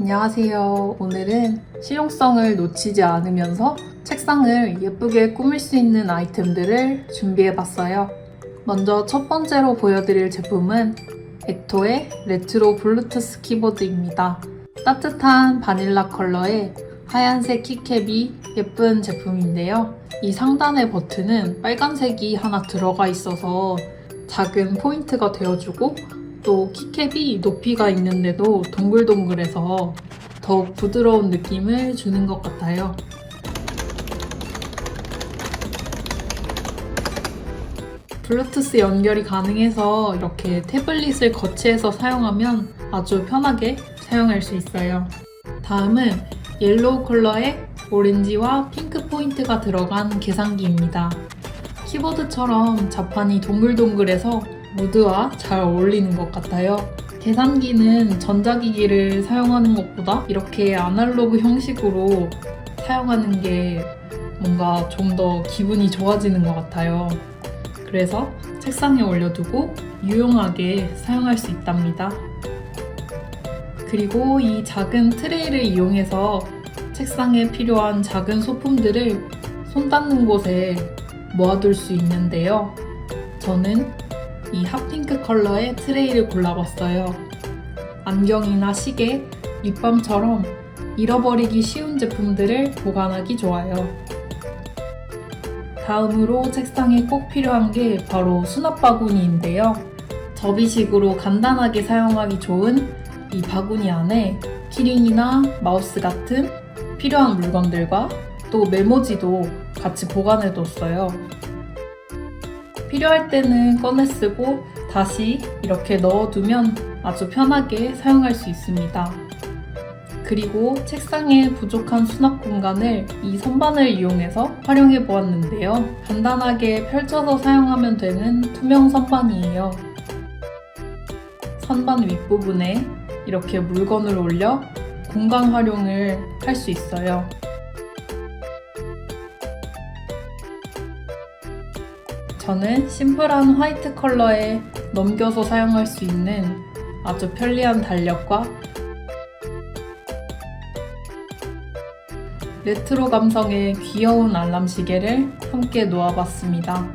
안녕하세요. 오늘은 실용성을 놓치지 않으면서 책상을 예쁘게 꾸밀 수 있는 아이템들을 준비해 봤어요. 먼저 첫 번째로 보여드릴 제품은 엑토의 레트로 블루투스 키보드입니다. 따뜻한 바닐라 컬러의 하얀색 키캡이 예쁜 제품인데요. 이 상단의 버튼은 빨간색이 하나 들어가 있어서 작은 포인트가 되어주고 또 키캡이 높이가 있는데도 동글동글해서 더욱 부드러운 느낌을 주는 것 같아요. 블루투스 연결이 가능해서 이렇게 태블릿을 거치해서 사용하면 아주 편하게 사용할 수 있어요. 다음은 옐로우 컬러의 오렌지와 핑크 포인트가 들어간 계산기입니다. 키보드처럼 자판이 동글동글해서 무드와 잘 어울리는 것 같아요. 계산기는 전자기기를 사용하는 것보다 이렇게 아날로그 형식으로 사용하는 게 뭔가 좀 더 기분이 좋아지는 것 같아요. 그래서 책상에 올려두고 유용하게 사용할 수 있답니다. 그리고 이 작은 트레이를 이용해서 책상에 필요한 작은 소품들을 손 닿는 곳에 모아둘 수 있는데요. 저는 이 핫핑크 컬러의 트레이를 골라봤어요. 안경이나 시계, 립밤처럼 잃어버리기 쉬운 제품들을 보관하기 좋아요. 다음으로 책상에 꼭 필요한 게 바로 수납 바구니인데요. 접이식으로 간단하게 사용하기 좋은 이 바구니 안에 키링이나 마우스 같은 필요한 물건들과 또 메모지도 같이 보관해 뒀어요. 필요할 때는 꺼내 쓰고 다시 이렇게 넣어두면 아주 편하게 사용할 수 있습니다. 그리고 책상에 부족한 수납 공간을 이 선반을 이용해서 활용해 보았는데요. 간단하게 펼쳐서 사용하면 되는 투명 선반이에요. 선반 윗부분에 이렇게 물건을 올려 공간 활용을 할 수 있어요. 저는 심플한 화이트 컬러에 넘겨서 사용할 수 있는 아주 편리한 달력과 레트로 감성의 귀여운 알람 시계를 함께 놓아봤습니다.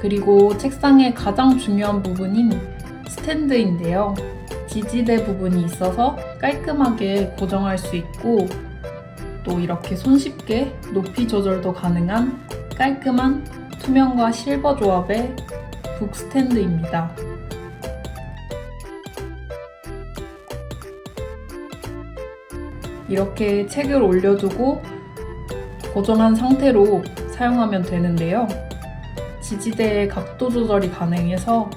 그리고 책상의 가장 중요한 부분인 스탠드인데요. 지지대 부분이 있어서 깔끔하게 고정할 수 있고 또 이렇게 손쉽게 높이 조절도 가능한 깔끔한 투명과 실버 조합의 북 스탠드입니다. 이렇게 책을 올려두고 고정한 상태로 사용하면 되는데요. 지지대의 각도 조절이 가능해서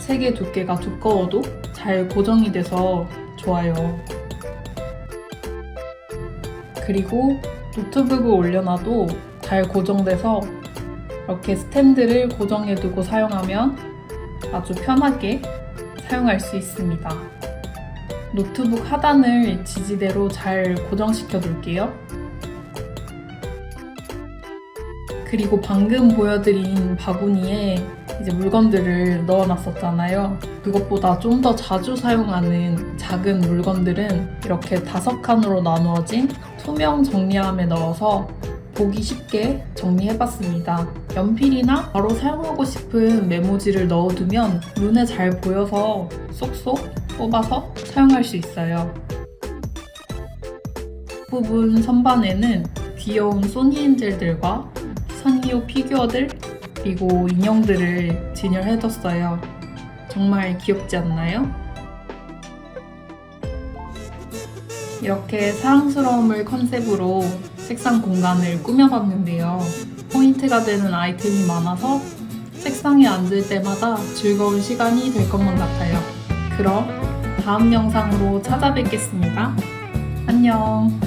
책의 두께가 두꺼워도 잘 고정이 돼서 좋아요. 그리고 노트북을 올려놔도 잘 고정돼서 이렇게 스탠드를 고정해두고 사용하면 아주 편하게 사용할 수 있습니다. 노트북 하단을 지지대로 잘 고정시켜 둘게요. 그리고 방금 보여드린 바구니에 이제 물건들을 넣어놨었잖아요. 그것보다 좀 더 자주 사용하는 작은 물건들은 이렇게 다섯 칸으로 나누어진 투명 정리함에 넣어서 보기 쉽게 정리해봤습니다. 연필이나 바로 사용하고 싶은 메모지를 넣어두면 눈에 잘 보여서 쏙쏙 뽑아서 사용할 수 있어요. 부분 선반에는 귀여운 소니 엔젤들과 선이오 피규어들 그리고 인형들을 진열해뒀어요. 정말 귀엽지 않나요? 이렇게 사랑스러움을 컨셉으로 책상 공간을 꾸며봤는데요. 포인트가 되는 아이템이 많아서 책상에 앉을 때마다 즐거운 시간이 될 것만 같아요. 그럼 다음 영상으로 찾아뵙겠습니다. 안녕.